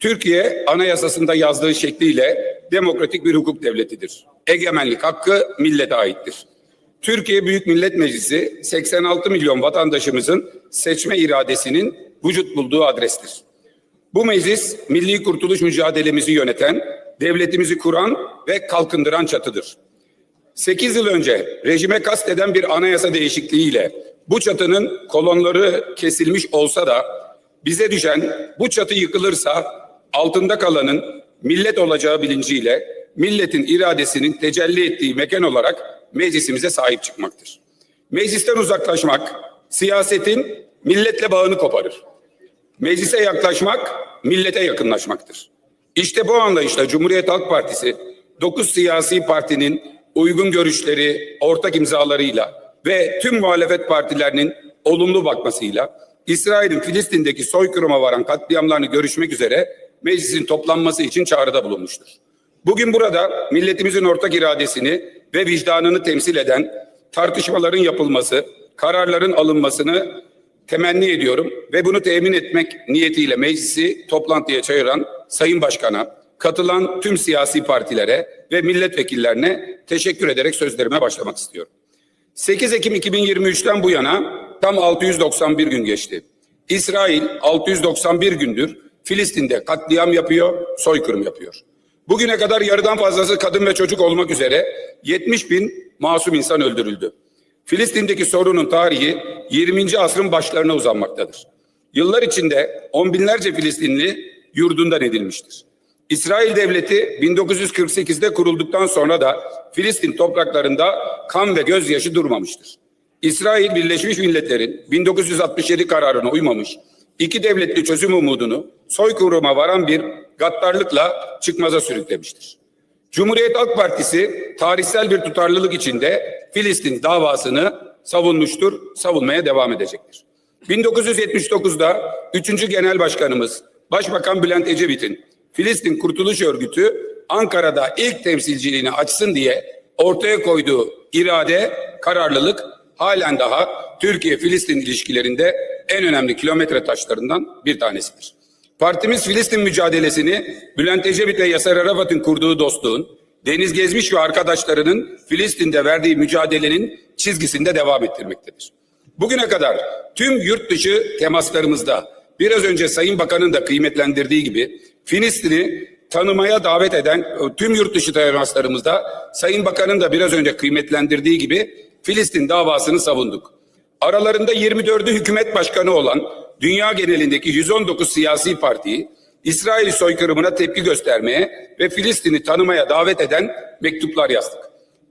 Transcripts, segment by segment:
Türkiye anayasasında yazdığı şekliyle demokratik bir hukuk devletidir. Egemenlik hakkı millete aittir. Türkiye Büyük Millet Meclisi 86 milyon vatandaşımızın seçme iradesinin vücut bulduğu adrestir. Bu meclis milli kurtuluş mücadelemizi yöneten, devletimizi kuran ve kalkındıran çatıdır. 8 yıl önce rejime kasteden bir anayasa değişikliğiyle bu çatının kolonları kesilmiş olsa da bize düşen bu çatı yıkılırsa altında kalanın millet olacağı bilinciyle milletin iradesinin tecelli ettiği mekan olarak meclisimize sahip çıkmaktır. Meclisten uzaklaşmak siyasetin milletle bağını koparır. Meclise yaklaşmak millete yakınlaşmaktır. İşte bu anlayışla Cumhuriyet Halk Partisi 9 siyasi partinin uygun görüşleri, ortak imzalarıyla ve tüm muhalefet partilerinin olumlu bakmasıyla İsrail'in Filistin'deki soykırıma varan katliamlarını görüşmek üzere meclisin toplanması için çağrıda bulunmuştur. Bugün burada milletimizin ortak iradesini ve vicdanını temsil eden tartışmaların yapılması, kararların alınmasını temenni ediyorum ve bunu temin etmek niyetiyle meclisi toplantıya çağıran Sayın Başkan'a, katılan tüm siyasi partilere ve milletvekillerine teşekkür ederek sözlerime başlamak istiyorum. 8 Ekim 2023'ten bu yana tam 691 gün geçti. İsrail 691 gündür Filistin'de katliam yapıyor, soykırım yapıyor. Bugüne kadar yarıdan fazlası kadın ve çocuk olmak üzere 70 bin masum insan öldürüldü. Filistin'deki sorunun tarihi 20. asrın başlarına uzanmaktadır. Yıllar içinde on binlerce Filistinli yurdundan edilmiştir. İsrail Devleti 1948'de kurulduktan sonra da Filistin topraklarında kan ve gözyaşı durmamıştır. İsrail Birleşmiş Milletler'in 1967 kararına uymamış, iki devletli çözüm umudunu soykırıma varan bir gaddarlıkla çıkmaza sürüklemiştir. Cumhuriyet Halk Partisi tarihsel bir tutarlılık içinde Filistin davasını savunmuştur, savunmaya devam edecektir. 1979'da 3. Genel Başkanımız Başbakan Bülent Ecevit'in Filistin Kurtuluş Örgütü Ankara'da ilk temsilciliğini açsın diye ortaya koyduğu irade, kararlılık halen daha Türkiye-Filistin ilişkilerinde en önemli kilometre taşlarından bir tanesidir. Partimiz Filistin mücadelesini Bülent Ecevit ve Yasser Arafat'ın kurduğu dostluğun, Deniz Gezmiş ve arkadaşlarının Filistin'de verdiği mücadelenin çizgisinde devam ettirmektedir. Bugüne kadar tüm yurt dışı temaslarımızda biraz önce Sayın Bakan'ın da kıymetlendirdiği gibi Filistin'i tanımaya davet eden tüm yurt dışı temaslarımızda Sayın Bakan'ın da biraz önce kıymetlendirdiği gibi Filistin davasını savunduk. Aralarında 24'ü hükümet başkanı olan dünya genelindeki 119 siyasi partiyi İsrail soykırımına tepki göstermeye ve Filistin'i tanımaya davet eden mektuplar yazdık.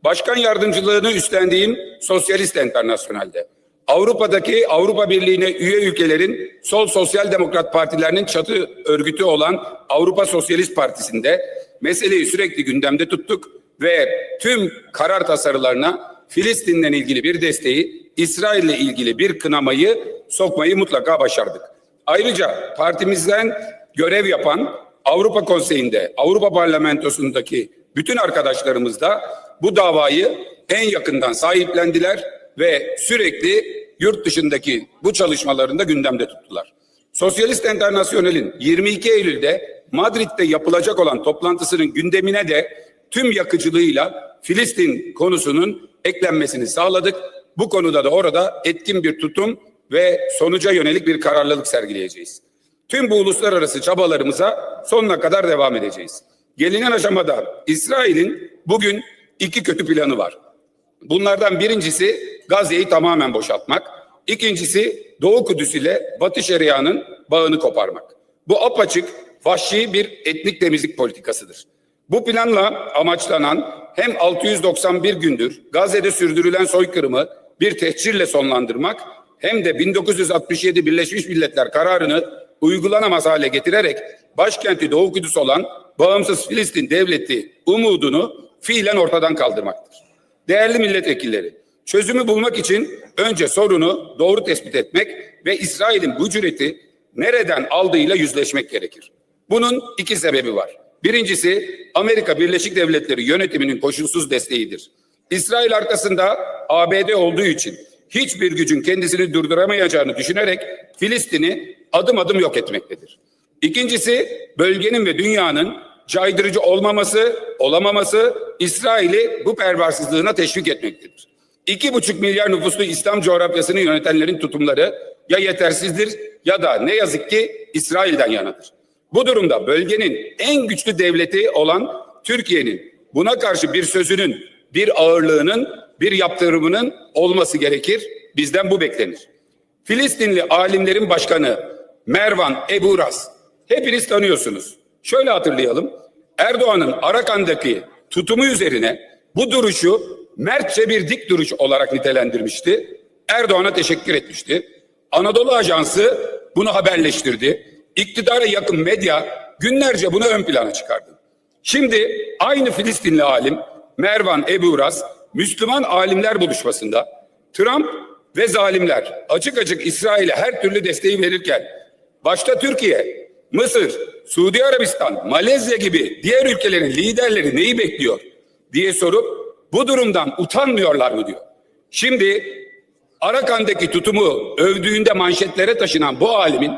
Başkan yardımcılığını üstlendiğim Sosyalist Enternasyonel'de, Avrupa'daki Avrupa Birliği'ne üye ülkelerin sol sosyal demokrat partilerinin çatı örgütü olan Avrupa Sosyalist Partisi'nde meseleyi sürekli gündemde tuttuk ve tüm karar tasarılarına Filistin'le ilgili bir desteği, İsrail'le ilgili bir kınamayı sokmayı mutlaka başardık. Ayrıca partimizden görev yapan Avrupa Konseyi'nde, Avrupa Parlamentosu'ndaki bütün arkadaşlarımız da bu davayı en yakından sahiplendiler ve sürekli yurt dışındaki bu çalışmalarında gündemde tuttular. Sosyalist Enternasyonel'in 22 Eylül'de Madrid'de yapılacak olan toplantısının gündemine de tüm yakıcılığıyla Filistin konusunun eklenmesini sağladık. Bu konuda da orada etkin bir tutum ve sonuca yönelik bir kararlılık sergileyeceğiz. Tüm bu uluslararası çabalarımıza sonuna kadar devam edeceğiz. Gelinen aşamada İsrail'in bugün iki kötü planı var. Bunlardan birincisi Gazze'yi tamamen boşaltmak. İkincisi Doğu Kudüs ile Batı Şeria'nın bağını koparmak. Bu apaçık, vahşi bir etnik temizlik politikasıdır. Bu planla amaçlanan hem 691 gündür Gazze'de sürdürülen soykırımı bir tehcirle sonlandırmak hem de 1967 Birleşmiş Milletler kararını uygulanamaz hale getirerek başkenti Doğu Kudüs olan bağımsız Filistin devleti umudunu fiilen ortadan kaldırmaktır. Değerli milletvekilleri, çözümü bulmak için önce sorunu doğru tespit etmek ve İsrail'in bu cüreti nereden aldığıyla yüzleşmek gerekir. Bunun iki sebebi var. Birincisi Amerika Birleşik Devletleri yönetiminin koşulsuz desteğidir. İsrail arkasında ABD olduğu için hiçbir gücün kendisini durduramayacağını düşünerek Filistin'i adım adım yok etmektedir. İkincisi bölgenin ve dünyanın caydırıcı olmaması, olamaması İsrail'i bu pervasızlığına teşvik etmektedir. İki buçuk milyar nüfuslu İslam coğrafyasını yönetenlerin tutumları ya yetersizdir ya da ne yazık ki İsrail'den yanadır. Bu durumda bölgenin en güçlü devleti olan Türkiye'nin buna karşı bir sözünün, bir ağırlığının, bir yaptırımının olması gerekir. Bizden bu beklenir. Filistinli alimlerin başkanı Mervan Eburas hepiniz tanıyorsunuz. Şöyle hatırlayalım. Erdoğan'ın Arakan'daki tutumu üzerine bu duruşu mertçe bir dik duruş olarak nitelendirmişti. Erdoğan'a teşekkür etmişti. Anadolu Ajansı bunu haberleştirdi. İktidara yakın medya günlerce bunu ön plana çıkardı. Şimdi aynı Filistinli alim Mervan Eburas Müslüman alimler buluşmasında Trump ve zalimler açık açık İsrail'e her türlü desteği verirken başta Türkiye, Mısır, Suudi Arabistan, Malezya gibi diğer ülkelerin liderleri neyi bekliyor diye sorup bu durumdan utanmıyorlar mı diyor. Şimdi Arakan'daki tutumu övdüğünde manşetlere taşınan bu alimin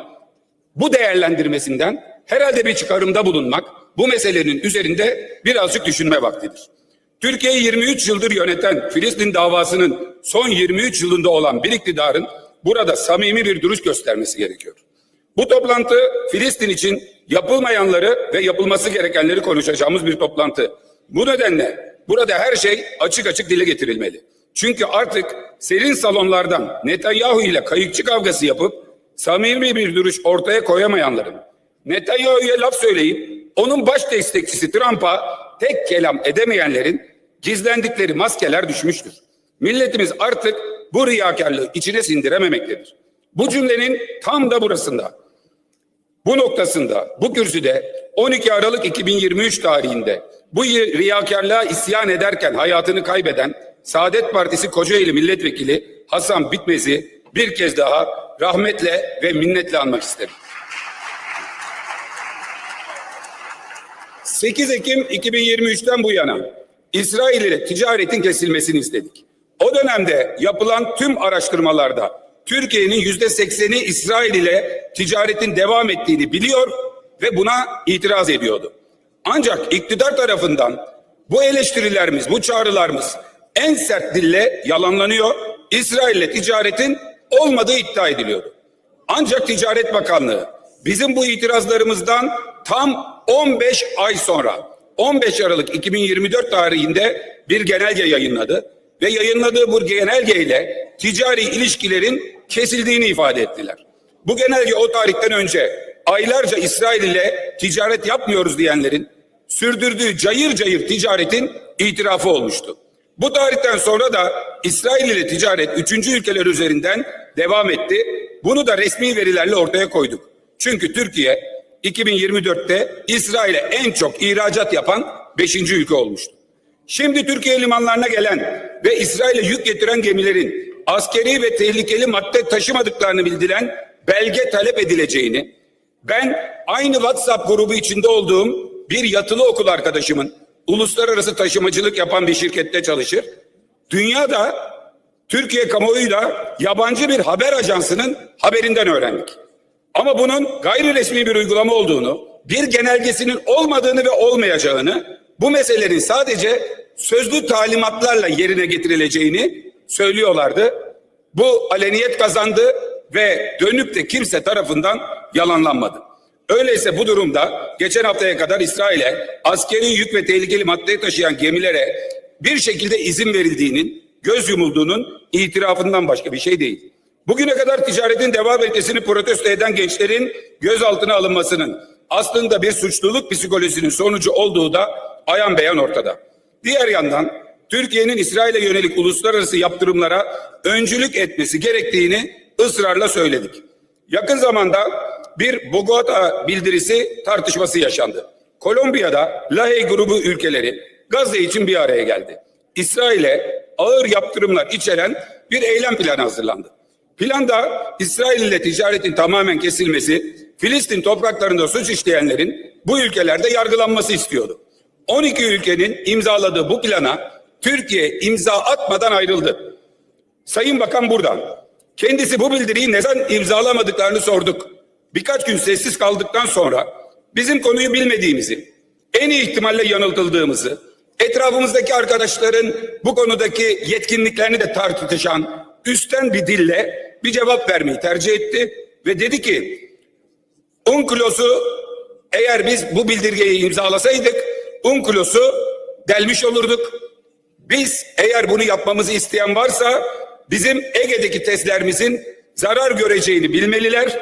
bu değerlendirmesinden herhalde bir çıkarımda bulunmak bu meselenin üzerinde birazcık düşünme vaktidir. Türkiye'yi 23 yıldır yöneten Filistin davasının son 23 yılında olan bir iktidarın burada samimi bir duruş göstermesi gerekiyor. Bu toplantı Filistin için yapılmayanları ve yapılması gerekenleri konuşacağımız bir toplantı. Bu nedenle burada her şey açık açık dile getirilmeli. Çünkü artık serin salonlardan Netanyahu ile kayıkçı kavgası yapıp samimi bir duruş ortaya koyamayanların, Netanyahu'ya laf söyleyip onun baş destekçisi Trump'a tek kelam edemeyenlerin gizlendikleri maskeler düşmüştür. Milletimiz artık bu riyakarlığı içine sindirememektedir. Bu cümlenin tam da burasında, bu noktasında, bu kürsüde 12 Aralık 2023 tarihinde bu riyakarlığa isyan ederken hayatını kaybeden Saadet Partisi Kocaeli Milletvekili Hasan Bitmez'i bir kez daha rahmetle ve minnetle anmak isterim. 8 Ekim 2023'ten bu yana İsrail ile ticaretin kesilmesini istedik. O dönemde yapılan tüm araştırmalarda Türkiye'nin yüzde sekseni İsrail ile ticaretin devam ettiğini biliyor ve buna itiraz ediyordu. Ancak iktidar tarafından bu eleştirilerimiz, bu çağrılarımız en sert dille yalanlanıyor. İsrail ile ticaretin olmadığı iddia ediliyordu. Ancak Ticaret Bakanlığı bizim bu itirazlarımızdan tam 15 ay sonra 15 Aralık 2024 tarihinde bir genelge yayınladı ve yayınladığı bu genelge ile ticari ilişkilerin kesildiğini ifade ettiler. Bu genelge o tarihten önce aylarca İsrail ile ticaret yapmıyoruz diyenlerin sürdürdüğü cayır cayır ticaretin itirafı olmuştu. Bu tarihten sonra da İsrail ile ticaret üçüncü ülkeler üzerinden devam etti. Bunu da resmi verilerle ortaya koyduk. Çünkü Türkiye 2024'te İsrail'e en çok ihracat yapan beşinci ülke olmuştu. Şimdi Türkiye limanlarına gelen ve İsrail'e yük getiren gemilerin askeri ve tehlikeli madde taşımadıklarını bildiren belge talep edileceğini, ben aynı WhatsApp grubu içinde olduğum bir yatılı okul arkadaşımın uluslararası taşımacılık yapan bir şirkette çalışır. Dünyada Türkiye kamuoyuyla yabancı bir haber ajansının haberinden öğrendik. Ama bunun gayri resmi bir uygulama olduğunu, bir genelgesinin olmadığını ve olmayacağını, bu meselenin sadece sözlü talimatlarla yerine getirileceğini söylüyorlardı. Bu aleniyet kazandı ve dönüp de kimse tarafından yalanlanmadı. Öyleyse bu durumda geçen haftaya kadar İsrail'e askeri yük ve tehlikeli madde taşıyan gemilere bir şekilde izin verildiğinin, göz yumulduğunun itirafından başka bir şey değil. Bugüne kadar ticaretin devam etmesini protesto eden gençlerin gözaltına alınmasının aslında bir suçluluk psikolojisinin sonucu olduğu da ayan beyan ortada. Diğer yandan Türkiye'nin İsrail'e yönelik uluslararası yaptırımlara öncülük etmesi gerektiğini ısrarla söyledik. Yakın zamanda bir Bogota bildirisi tartışması yaşandı. Kolombiya'da Lahey grubu ülkeleri Gazze için bir araya geldi. İsrail'e ağır yaptırımlar içeren bir eylem planı hazırlandı. Planda İsrail ile ticaretin tamamen kesilmesi, Filistin topraklarında suç işleyenlerin bu ülkelerde yargılanması istiyordu. 12 ülkenin imzaladığı bu plana Türkiye imza atmadan ayrıldı. Sayın Bakan buradan. Kendisi bu bildiriyi neden imzalamadıklarını sorduk. Birkaç gün sessiz kaldıktan sonra bizim konuyu bilmediğimizi, en iyi ihtimalle yanıltıldığımızı, etrafımızdaki arkadaşların bu konudaki yetkinliklerini de tartışan üstten bir dille bir cevap vermeyi tercih etti ve dedi ki UNCLOS'u eğer biz bu bildirgeyi imzalasaydık UNCLOS'u delmiş olurduk. Biz eğer bunu yapmamızı isteyen varsa bizim Ege'deki tezlerimizin zarar göreceğini bilmeliler.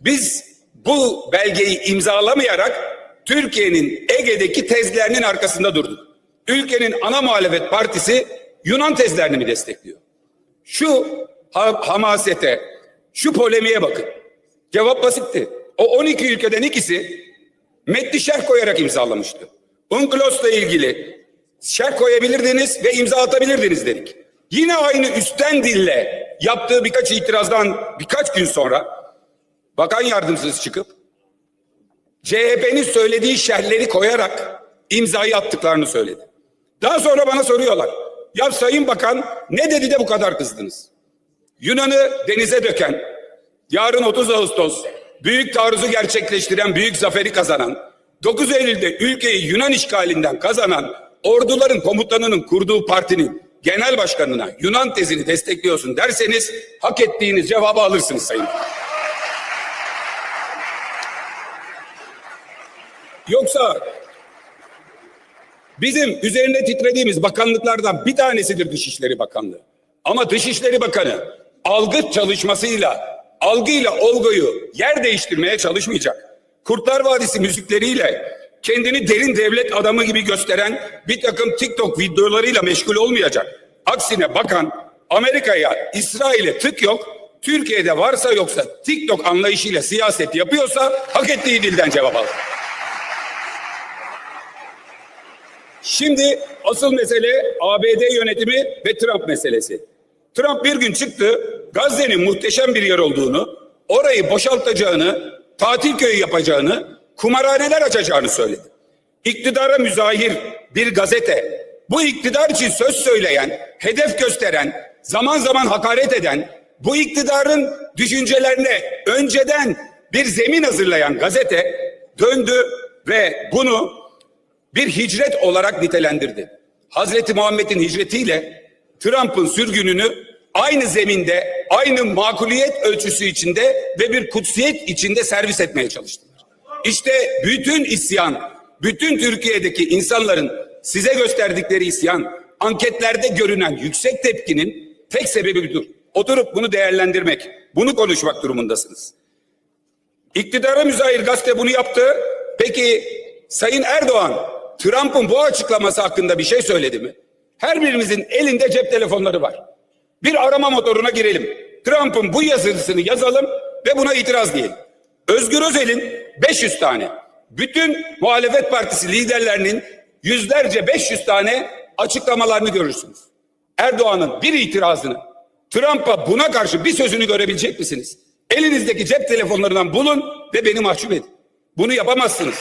Biz bu belgeyi imzalamayarak Türkiye'nin Ege'deki tezlerinin arkasında durduk. Ülkenin ana muhalefet partisi Yunan tezlerini mi destekliyor? Şu ha- hamasete, şu polemiğe bakın. Cevap basitti. O 12 ülkeden ikisi metni şerh koyarak imzalamıştı. UNCLOS'la ilgili şerh koyabilirdiniz ve imza atabilirdiniz dedik. Yine aynı üstten dille yaptığı birkaç itirazdan birkaç gün sonra bakan yardımcısı çıkıp CHP'nin söylediği şerhleri koyarak imzayı attıklarını söyledi. Daha sonra bana soruyorlar. Ya Sayın Bakan ne dedi de bu kadar kızdınız? Yunan'ı denize döken, yarın 30 Ağustos büyük taarruzu gerçekleştiren, büyük zaferi kazanan, 9 Eylül'de ülkeyi Yunan işgalinden kazanan orduların komutanının kurduğu partinin genel başkanına Yunan tezini destekliyorsun derseniz hak ettiğiniz cevabı alırsınız Sayın Yoksa bizim üzerinde titrediğimiz bakanlıklardan bir tanesidir Dışişleri Bakanlığı. Ama Dışişleri Bakanı algı çalışmasıyla, algıyla olguyu yer değiştirmeye çalışmayacak. Kurtlar Vadisi müzikleriyle kendini derin devlet adamı gibi gösteren bir takım TikTok videolarıyla meşgul olmayacak. Aksine bakan Amerika'ya, İsrail'e tık yok. Türkiye'de varsa yoksa TikTok anlayışıyla siyaset yapıyorsa hak ettiği dilden cevap alır. Şimdi asıl mesele ABD yönetimi ve Trump meselesi. Trump bir gün çıktı, Gazze'nin muhteşem bir yer olduğunu, orayı boşaltacağını, tatil köyü yapacağını, kumarhaneler açacağını söyledi. İktidara müzahir bir gazete, bu iktidar için söz söyleyen, hedef gösteren, zaman zaman hakaret eden, bu iktidarın düşüncelerine önceden bir zemin hazırlayan gazete döndü ve bunu bir hicret olarak nitelendirdi. Hazreti Muhammed'in hicretiyle Trump'ın sürgününü aynı zeminde, aynı makuliyet ölçüsü içinde ve bir kutsiyet içinde servis etmeye çalıştılar. İşte bütün isyan, bütün Türkiye'deki insanların size gösterdikleri isyan, anketlerde görünen yüksek tepkinin tek sebebi budur. Oturup bunu değerlendirmek, bunu konuşmak durumundasınız. İktidara müzahir gazete bunu yaptı. Peki Sayın Erdoğan Trump'ın bu açıklaması hakkında bir şey söyledi mi? Her birimizin elinde cep telefonları var. Bir arama motoruna girelim. Trump'ın bu yazısını yazalım ve buna itiraz diyelim. Özgür Özel'in 500 tane, bütün muhalefet partisi liderlerinin yüzlerce 500 tane açıklamalarını görürsünüz. Erdoğan'ın bir itirazını, Trump'a buna karşı bir sözünü görebilecek misiniz? Elinizdeki cep telefonlarından bulun ve beni mahcup edin. Bunu yapamazsınız.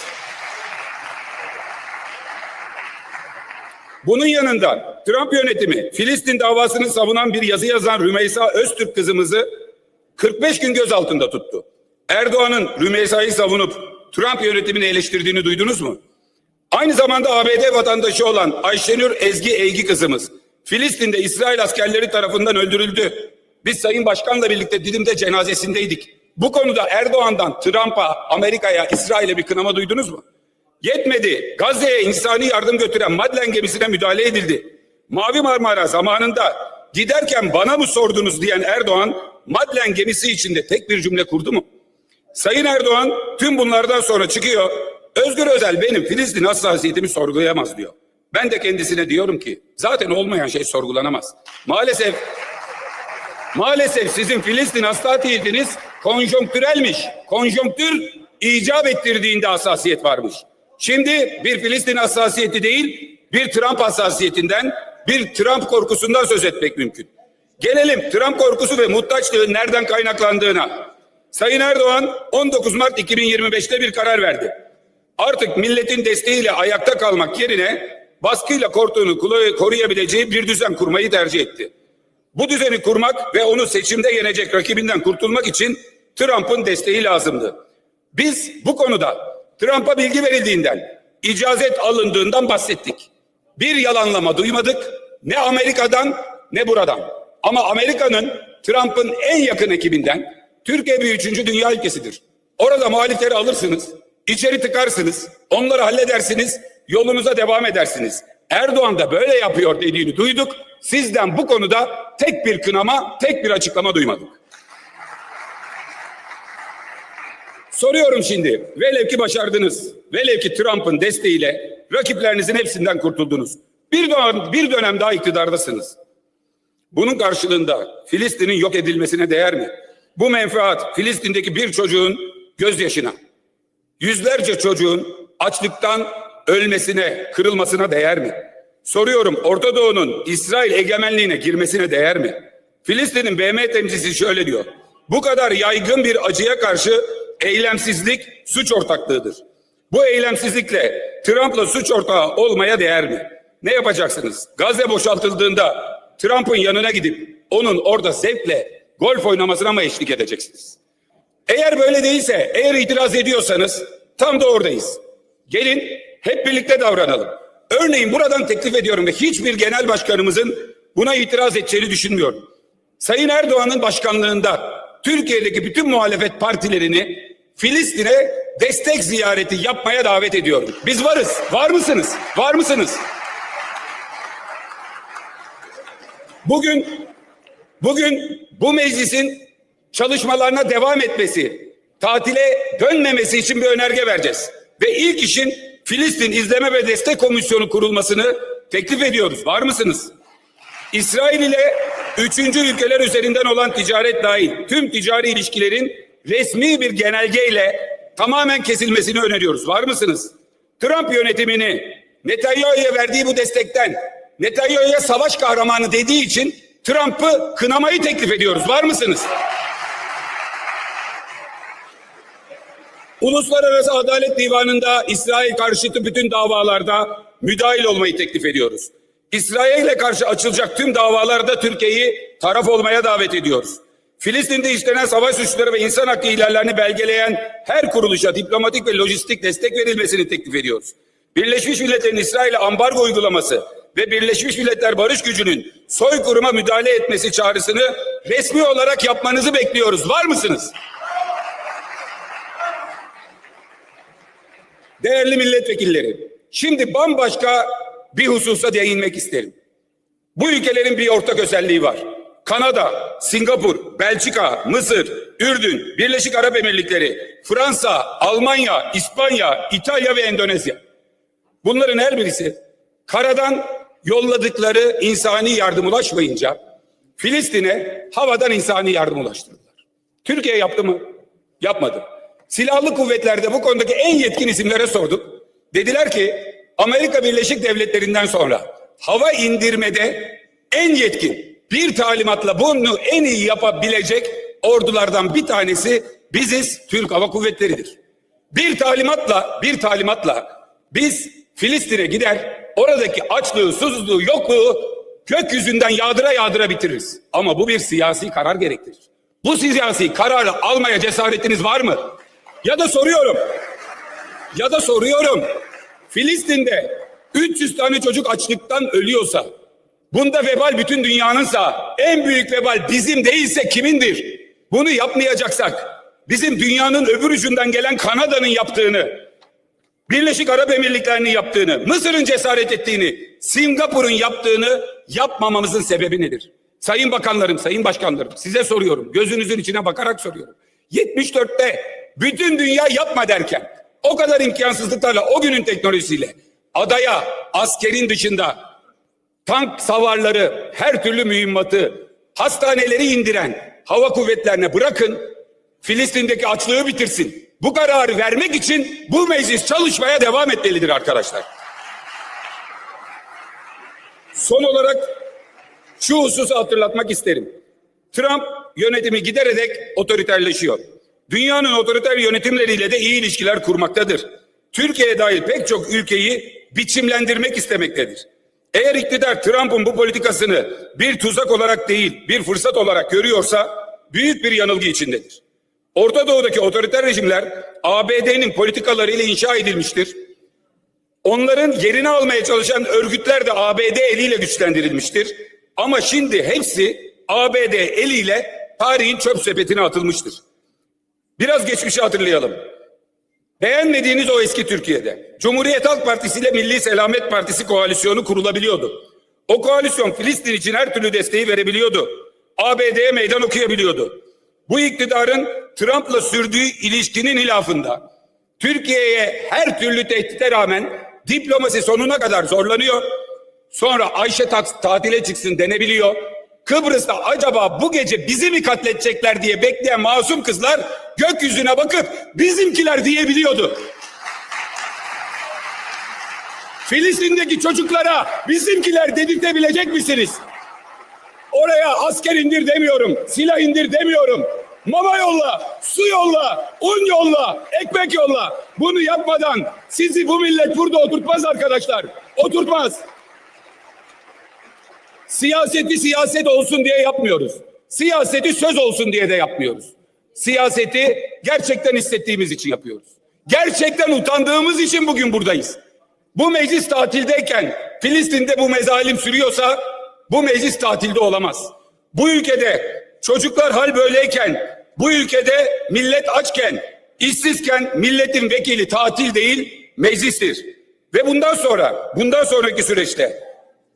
Bunun yanında Trump yönetimi Filistin davasını savunan bir yazı yazan Rümeysa Öztürk kızımızı 45 gün gözaltında tuttu. Erdoğan'ın Rümeysa'yı savunup Trump yönetimini eleştirdiğini duydunuz mu? Aynı zamanda ABD vatandaşı olan Ayşenur Ezgi Eygi kızımız Filistin'de İsrail askerleri tarafından öldürüldü. Biz Sayın Başkan'la birlikte Didim'de cenazesindeydik. Bu konuda Erdoğan'dan Trump'a, Amerika'ya, İsrail'e bir kınama duydunuz mu? Yetmedi. Gazze'ye insani yardım götüren Madlen gemisine müdahale edildi. Mavi Marmara zamanında giderken bana mı sordunuz diyen Erdoğan Madlen gemisi içinde tek bir cümle kurdu mu? Sayın Erdoğan tüm bunlardan sonra çıkıyor. Özgür Özel benim Filistin hassasiyetimi sorgulayamaz diyor. Ben de kendisine diyorum ki zaten olmayan şey sorgulanamaz. Maalesef maalesef sizin Filistin hassasiyetiniz konjonktürelmiş. Konjonktür icap ettirdiğinde hassasiyet varmış. Şimdi bir Filistin hassasiyeti değil, bir Trump hassasiyetinden, bir Trump korkusundan söz etmek mümkün. Gelelim Trump korkusu ve muhtaçlığın nereden kaynaklandığına. Sayın Erdoğan 19 Mart 2025'te bir karar verdi. Artık milletin desteğiyle ayakta kalmak yerine baskıyla korktuğunu koruyabileceği bir düzen kurmayı tercih etti. Bu düzeni kurmak ve onu seçimde yenecek rakibinden kurtulmak için Trump'ın desteği lazımdı. Biz bu konuda Trump'a bilgi verildiğinden, icazet alındığından bahsettik. Bir yalanlama duymadık ne Amerika'dan ne buradan. Ama Amerika'nın Trump'ın en yakın ekibinden Türkiye bir üçüncü dünya ülkesidir. Orada muhalifleri alırsınız, içeri tıkarsınız, onları halledersiniz, yolunuza devam edersiniz. Erdoğan da böyle yapıyor dediğini duyduk. Sizden bu konuda tek bir kınama, tek bir açıklama duymadık. Soruyorum şimdi. Velev ki başardınız. Velev ki Trump'ın desteğiyle rakiplerinizin hepsinden kurtuldunuz. Bir dönem, bir dönem daha iktidardasınız. Bunun karşılığında Filistin'in yok edilmesine değer mi? Bu menfaat Filistin'deki bir çocuğun gözyaşına, yüzlerce çocuğun açlıktan ölmesine, kırılmasına değer mi? Soruyorum Orta Doğu'nun İsrail egemenliğine girmesine değer mi? Filistin'in BM temsilcisi şöyle diyor. Bu kadar yaygın bir acıya karşı eylemsizlik suç ortaklığıdır. Bu eylemsizlikle Trump'la suç ortağı olmaya değer mi? Ne yapacaksınız? Gazze boşaltıldığında Trump'ın yanına gidip onun orada zevkle golf oynamasına mı eşlik edeceksiniz? Eğer böyle değilse, eğer itiraz ediyorsanız tam da oradayız. Gelin hep birlikte davranalım. Örneğin buradan teklif ediyorum ve hiçbir genel başkanımızın buna itiraz edeceğini düşünmüyorum. Sayın Erdoğan'ın başkanlığında Türkiye'deki bütün muhalefet partilerini Filistin'e destek ziyareti yapmaya davet ediyorum. Biz varız. Var mısınız? Var mısınız? Bugün bugün bu meclisin çalışmalarına devam etmesi, tatile dönmemesi için bir önerge vereceğiz. Ve ilk işin Filistin İzleme ve Destek Komisyonu kurulmasını teklif ediyoruz. Var mısınız? İsrail ile üçüncü ülkeler üzerinden olan ticaret dahil tüm ticari ilişkilerin resmi bir genelgeyle tamamen kesilmesini öneriyoruz. Var mısınız? Trump yönetimini Netanyahu'ya verdiği bu destekten Netanyahu'ya savaş kahramanı dediği için Trump'ı kınamayı teklif ediyoruz. Var mısınız? Uluslararası Adalet Divanı'nda İsrail karşıtı bütün davalarda müdahil olmayı teklif ediyoruz. İsrail'e karşı açılacak tüm davalarda Türkiye'yi taraf olmaya davet ediyoruz. Filistin'de işlenen savaş suçları ve insan hakkı ihlallerini belgeleyen her kuruluşa diplomatik ve lojistik destek verilmesini teklif ediyoruz. Birleşmiş Milletler'in İsrail'e ambargo uygulaması ve Birleşmiş Milletler Barış Gücü'nün soykırıma müdahale etmesi çağrısını resmi olarak yapmanızı bekliyoruz. Var mısınız? Değerli milletvekilleri, şimdi bambaşka bir hususa değinmek isterim. Bu ülkelerin bir ortak özelliği var. Kanada, Singapur, Belçika, Mısır, Ürdün, Birleşik Arap Emirlikleri, Fransa, Almanya, İspanya, İtalya ve Endonezya. Bunların her birisi karadan yolladıkları insani yardım ulaşmayınca Filistin'e havadan insani yardım ulaştırdılar. Türkiye yaptı mı? Yapmadı. Silahlı kuvvetlerde bu konudaki en yetkin isimlere sorduk. Dediler ki Amerika Birleşik Devletleri'nden sonra hava indirmede en yetkin bir talimatla bunu en iyi yapabilecek ordulardan bir tanesi biziz Türk Hava Kuvvetleri'dir. Bir talimatla bir talimatla biz Filistin'e gider oradaki açlığı, susuzluğu, yokluğu gökyüzünden yağdıra yağdıra bitiririz. Ama bu bir siyasi karar gerektirir. Bu siyasi kararı almaya cesaretiniz var mı? Ya da soruyorum. Ya da soruyorum. Filistin'de 300 tane çocuk açlıktan ölüyorsa, bunda vebal bütün dünyanınsa, en büyük vebal bizim değilse kimindir? Bunu yapmayacaksak, bizim dünyanın öbür ucundan gelen Kanada'nın yaptığını, Birleşik Arap Emirlikleri'nin yaptığını, Mısır'ın cesaret ettiğini, Singapur'un yaptığını yapmamamızın sebebi nedir? Sayın bakanlarım, sayın başkanlarım size soruyorum. Gözünüzün içine bakarak soruyorum. 74'te bütün dünya yapma derken o kadar imkansızlıklarla o günün teknolojisiyle adaya askerin dışında tank savarları, her türlü mühimmatı, hastaneleri indiren hava kuvvetlerine bırakın Filistin'deki açlığı bitirsin. Bu kararı vermek için bu meclis çalışmaya devam etmelidir arkadaşlar. Son olarak şu hususu hatırlatmak isterim. Trump yönetimi giderek otoriterleşiyor. Dünyanın otoriter yönetimleriyle de iyi ilişkiler kurmaktadır. Türkiye dahil pek çok ülkeyi biçimlendirmek istemektedir. Eğer iktidar Trump'ın bu politikasını bir tuzak olarak değil, bir fırsat olarak görüyorsa büyük bir yanılgı içindedir. Orta Doğu'daki otoriter rejimler ABD'nin politikalarıyla inşa edilmiştir. Onların yerini almaya çalışan örgütler de ABD eliyle güçlendirilmiştir. Ama şimdi hepsi ABD eliyle tarihin çöp sepetine atılmıştır. Biraz geçmişi hatırlayalım. Beğenmediğiniz o eski Türkiye'de Cumhuriyet Halk Partisi ile Milli Selamet Partisi koalisyonu kurulabiliyordu. O koalisyon Filistin için her türlü desteği verebiliyordu. ABD'ye meydan okuyabiliyordu. Bu iktidarın Trump'la sürdüğü ilişkinin hilafında Türkiye'ye her türlü tehdite rağmen diplomasi sonuna kadar zorlanıyor. Sonra Ayşe tatile çıksın denebiliyor. Kıbrıs'ta acaba bu gece bizi mi katledecekler diye bekleyen masum kızlar gökyüzüne bakıp bizimkiler diyebiliyordu. Filistin'deki çocuklara bizimkiler dedirtebilecek misiniz? Oraya asker indir demiyorum, silah indir demiyorum. Mama yolla, su yolla, un yolla, ekmek yolla. Bunu yapmadan sizi bu millet burada oturtmaz arkadaşlar. Oturtmaz. Siyaseti siyaset olsun diye yapmıyoruz. Siyaseti söz olsun diye de yapmıyoruz. Siyaseti gerçekten hissettiğimiz için yapıyoruz. Gerçekten utandığımız için bugün buradayız. Bu meclis tatildeyken Filistin'de bu mezalim sürüyorsa bu meclis tatilde olamaz. Bu ülkede çocuklar hal böyleyken, bu ülkede millet açken, işsizken milletin vekili tatil değil meclistir. Ve bundan sonra, bundan sonraki süreçte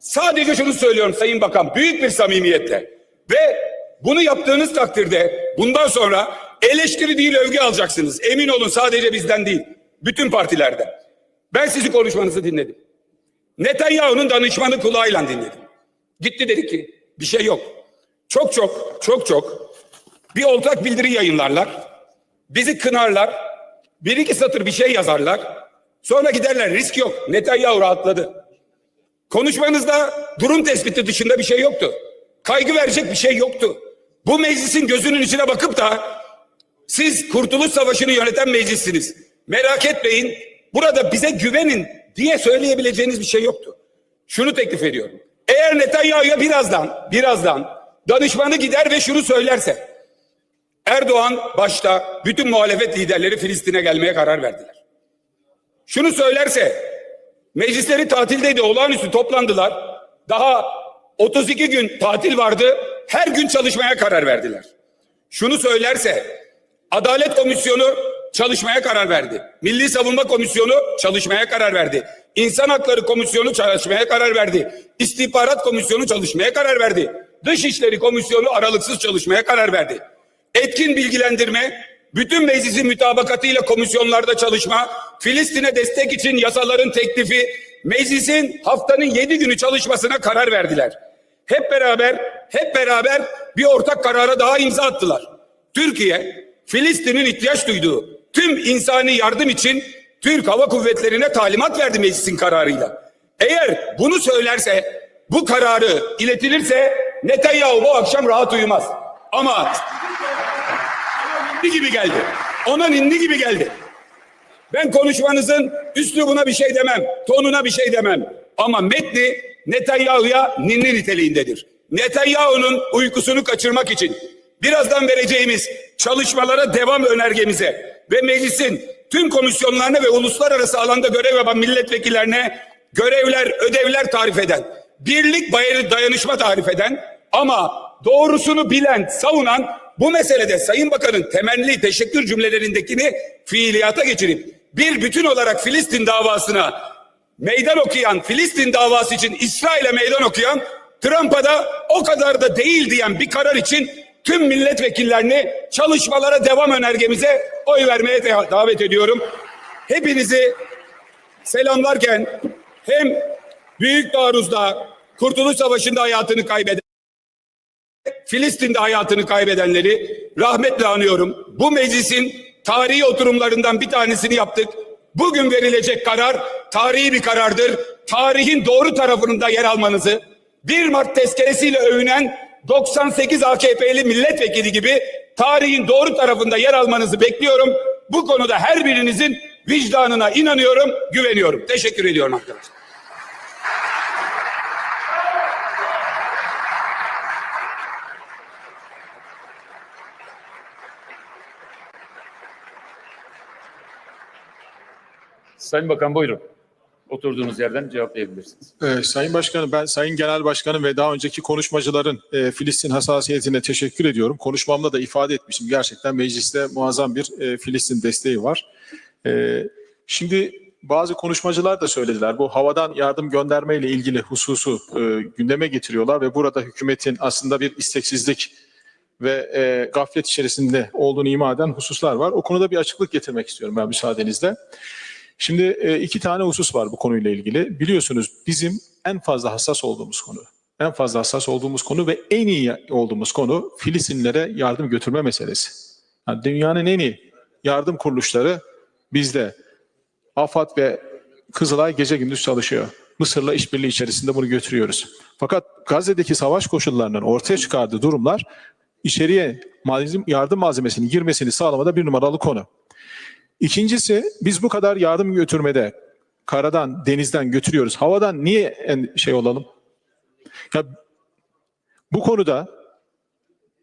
sadece şunu söylüyorum Sayın Bakan büyük bir samimiyetle ve bunu yaptığınız takdirde bundan sonra eleştiri değil övgü alacaksınız. Emin olun sadece bizden değil, bütün partilerden. Ben sizi konuşmanızı dinledim. Netanyahu'nun danışmanı kulağıyla dinledim. Gitti dedi ki bir şey yok. Çok çok çok çok bir ortak bildiri yayınlarlar. Bizi kınarlar. Bir iki satır bir şey yazarlar. Sonra giderler risk yok. Netanyahu rahatladı. Konuşmanızda durum tespiti dışında bir şey yoktu. Kaygı verecek bir şey yoktu. Bu meclisin gözünün içine bakıp da siz Kurtuluş Savaşı'nı yöneten meclissiniz. Merak etmeyin. Burada bize güvenin diye söyleyebileceğiniz bir şey yoktu. Şunu teklif ediyorum. Eğer Netanyahu'ya birazdan, birazdan danışmanı gider ve şunu söylerse Erdoğan başta bütün muhalefet liderleri Filistin'e gelmeye karar verdiler. Şunu söylerse meclisleri tatildeydi olağanüstü toplandılar. Daha 32 gün tatil vardı. Her gün çalışmaya karar verdiler. Şunu söylerse Adalet Komisyonu çalışmaya karar verdi. Milli Savunma Komisyonu çalışmaya karar verdi. İnsan Hakları Komisyonu çalışmaya karar verdi. İstihbarat Komisyonu çalışmaya karar verdi. Dışişleri Komisyonu aralıksız çalışmaya karar verdi. Etkin bilgilendirme, bütün meclisin mütabakatıyla komisyonlarda çalışma, Filistin'e destek için yasaların teklifi, meclisin haftanın yedi günü çalışmasına karar verdiler. Hep beraber, hep beraber bir ortak karara daha imza attılar. Türkiye, Filistin'in ihtiyaç duyduğu tüm insani yardım için Türk Hava Kuvvetleri'ne talimat verdi meclisin kararıyla. Eğer bunu söylerse, bu kararı iletilirse Netanyahu bu akşam rahat uyumaz. Ama indi gibi geldi. Ona indi gibi geldi. Ben konuşmanızın üslubuna bir şey demem, tonuna bir şey demem. Ama metni Netanyahu'ya ninni niteliğindedir. Netanyahu'nun uykusunu kaçırmak için birazdan vereceğimiz çalışmalara devam önergemize ve meclisin tüm komisyonlarına ve uluslararası alanda görev yapan milletvekillerine görevler, ödevler tarif eden, birlik dayanışma tarif eden ama doğrusunu bilen, savunan bu meselede Sayın Bakan'ın temenni teşekkür cümlelerindekini fiiliyata geçirip bir bütün olarak Filistin davasına meydan okuyan, Filistin davası için İsrail'e meydan okuyan, Trump'a da o kadar da değil diyen bir karar için tüm milletvekillerini çalışmalara devam önergemize oy vermeye davet ediyorum. Hepinizi selamlarken hem Büyük Taarruz'da Kurtuluş Savaşı'nda hayatını kaybeden Filistin'de hayatını kaybedenleri rahmetle anıyorum. Bu meclisin tarihi oturumlarından bir tanesini yaptık. Bugün verilecek karar tarihi bir karardır. Tarihin doğru tarafında yer almanızı, 1 Mart tezkeresiyle övünen 98 AKP'li milletvekili gibi tarihin doğru tarafında yer almanızı bekliyorum. Bu konuda her birinizin vicdanına inanıyorum, güveniyorum. Teşekkür ediyorum arkadaşlar. Sayın Bakan buyurun. Oturduğunuz yerden cevaplayabilirsiniz. Ee, Sayın Başkanım ben Sayın Genel Başkanım ve daha önceki konuşmacıların e, Filistin hassasiyetine teşekkür ediyorum. Konuşmamda da ifade etmişim. Gerçekten mecliste muazzam bir e, Filistin desteği var. E, şimdi bazı konuşmacılar da söylediler. Bu havadan yardım gönderme ile ilgili hususu e, gündeme getiriyorlar ve burada hükümetin aslında bir isteksizlik ve e, gaflet içerisinde olduğunu ima eden hususlar var. O konuda bir açıklık getirmek istiyorum ben müsaadenizle. Şimdi e, iki tane husus var bu konuyla ilgili. Biliyorsunuz bizim en fazla hassas olduğumuz konu, en fazla hassas olduğumuz konu ve en iyi olduğumuz konu Filistinlere yardım götürme meselesi. Yani dünyanın en iyi yardım kuruluşları bizde. AFAD ve Kızılay gece gündüz çalışıyor. Mısır'la işbirliği içerisinde bunu götürüyoruz. Fakat Gazze'deki savaş koşullarının ortaya çıkardığı durumlar içeriye yardım malzemesinin girmesini sağlamada bir numaralı konu. İkincisi biz bu kadar yardım götürmede karadan, denizden götürüyoruz. Havadan niye en şey olalım? Ya bu konuda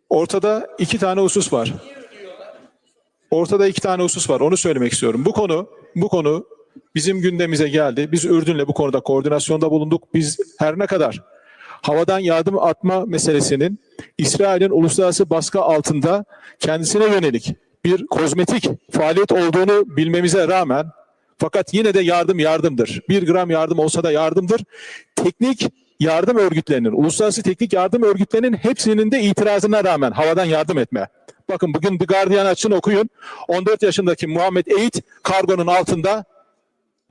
ortada iki tane husus var. Ortada iki tane husus var. Onu söylemek istiyorum. Bu konu, bu konu bizim gündemimize geldi. Biz Ürdün'le bu konuda koordinasyonda bulunduk. Biz her ne kadar havadan yardım atma meselesinin İsrail'in uluslararası baskı altında kendisine yönelik bir kozmetik faaliyet olduğunu bilmemize rağmen fakat yine de yardım yardımdır. Bir gram yardım olsa da yardımdır. Teknik yardım örgütlerinin, uluslararası teknik yardım örgütlerinin hepsinin de itirazına rağmen havadan yardım etme. Bakın bugün The Guardian açın okuyun. 14 yaşındaki Muhammed Eğit kargonun altında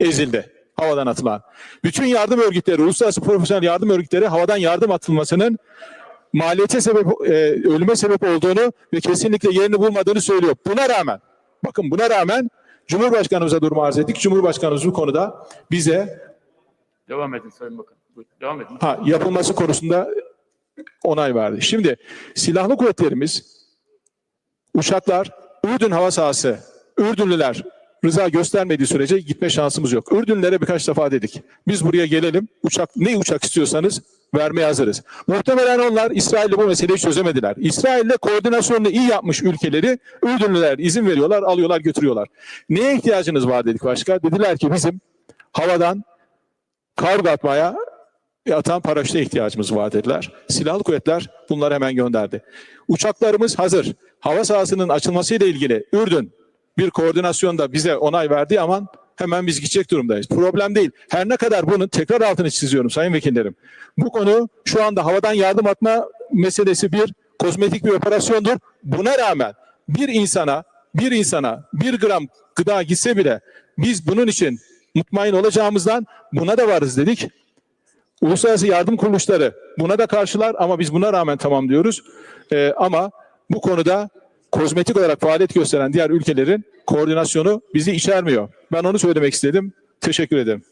ezildi. Havadan atılan. Bütün yardım örgütleri, uluslararası profesyonel yardım örgütleri havadan yardım atılmasının maliyete sebep, e, ölüme sebep olduğunu ve kesinlikle yerini bulmadığını söylüyor. Buna rağmen, bakın buna rağmen Cumhurbaşkanımıza durumu arz ettik. Cumhurbaşkanımız bu konuda bize Devam edin Sayın Bakan. Buyurun, devam edin. ha, yapılması konusunda onay verdi. Şimdi silahlı kuvvetlerimiz, uçaklar, Ürdün hava sahası, Ürdünlüler rıza göstermediği sürece gitme şansımız yok. Ürdünlülere birkaç defa dedik. Biz buraya gelelim, uçak ne uçak istiyorsanız vermeye hazırız. Muhtemelen onlar İsrail'le bu meseleyi çözemediler. İsrail'le koordinasyonunu iyi yapmış ülkeleri Ürdünlüler izin veriyorlar, alıyorlar, götürüyorlar. Neye ihtiyacınız var dedik başka? Dediler ki bizim havadan kargo atmaya atan paraşüte ihtiyacımız var dediler. Silahlı kuvvetler bunları hemen gönderdi. Uçaklarımız hazır. Hava sahasının açılmasıyla ilgili Ürdün bir koordinasyonda bize onay verdiği aman hemen biz gidecek durumdayız. Problem değil. Her ne kadar bunun tekrar altını çiziyorum sayın vekillerim. Bu konu şu anda havadan yardım atma meselesi bir kozmetik bir operasyondur. Buna rağmen bir insana bir insana bir gram gıda gitse bile biz bunun için mutmain olacağımızdan buna da varız dedik. Uluslararası yardım kuruluşları buna da karşılar ama biz buna rağmen tamam diyoruz. Ee, ama bu konuda kozmetik olarak faaliyet gösteren diğer ülkelerin koordinasyonu bizi içermiyor. Ben onu söylemek istedim. Teşekkür ederim.